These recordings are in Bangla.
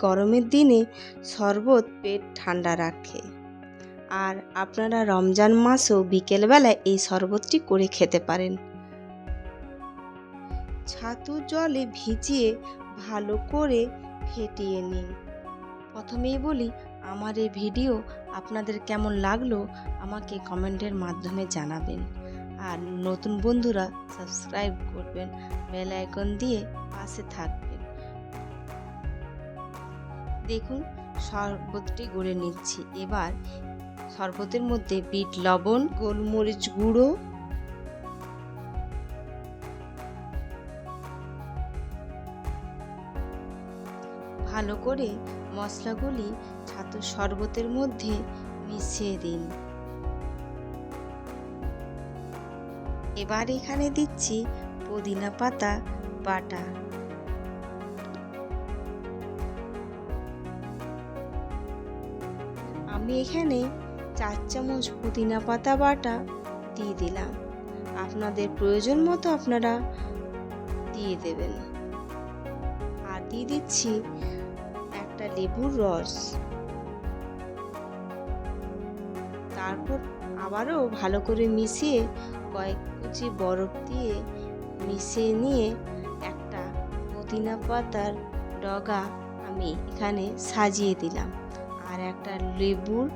গরমের দিনে শরবত পেট ঠান্ডা রাখে। আর আপনারা রমজান মাসেও বিকেলবেলায় এই শরবতটি করে খেতে পারেন। ছাতু জলে ভিজিয়ে ভালো করে ফেটিয়ে নিন। প্রথমেই বলি, আমার এই ভিডিও আপনাদের কেমন লাগল আমাকে কমেন্টের মাধ্যমে জানাবেন। আর নতুন বন্ধুরা সাবস্ক্রাইব করবেন বেল আইকন দিয়ে পাশে থাকবেন দেখুন, শরবতটি গড়ে নিচ্ছি। এবার শরবতের মধ্যে বিট লবণ, গোলমরিচ গুঁড়ো, ভালো করে মশলাগুলি ছাতুর শরবতের মধ্যে মিশিয়ে দিন। এবার এখানে দিচ্ছি পুদিনা পাতা বাটা। আমি এখানে চার চামচ পুদিনা পাতা বাটা দিয়ে দিলাম। আপনাদের প্রয়োজন মতো আপনারা দিয়ে দেবেন। আর দিয়ে দিচ্ছি একটা লেবুর রস। তারপর আবারও ভালো করে মিশিয়ে কয়েক কুচি বরফ দিয়ে মিশিয়ে নিয়ে একটা পুদিনা পাতার ডগা আমি এখানে সাজিয়ে দিলাম। একটা লেবুর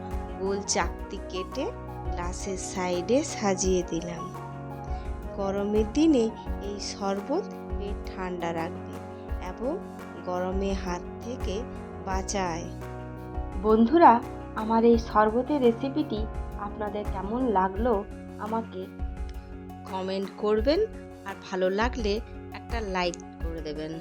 গোল চাকতি কেটে গ্লাসের সাইডে সাজিয়ে দিলাম। গরমের দিনে এই শরবত পেট ঠান্ডা রাখবে এবং গরমে হাত থেকে বাঁচায়। বন্ধুরা, আমার এই শরবতের রেসিপিটি আপনাদের কেমন লাগল আমাকে কমেন্ট করবেন আর ভালো লাগলে একটা লাইক করে দেবেন।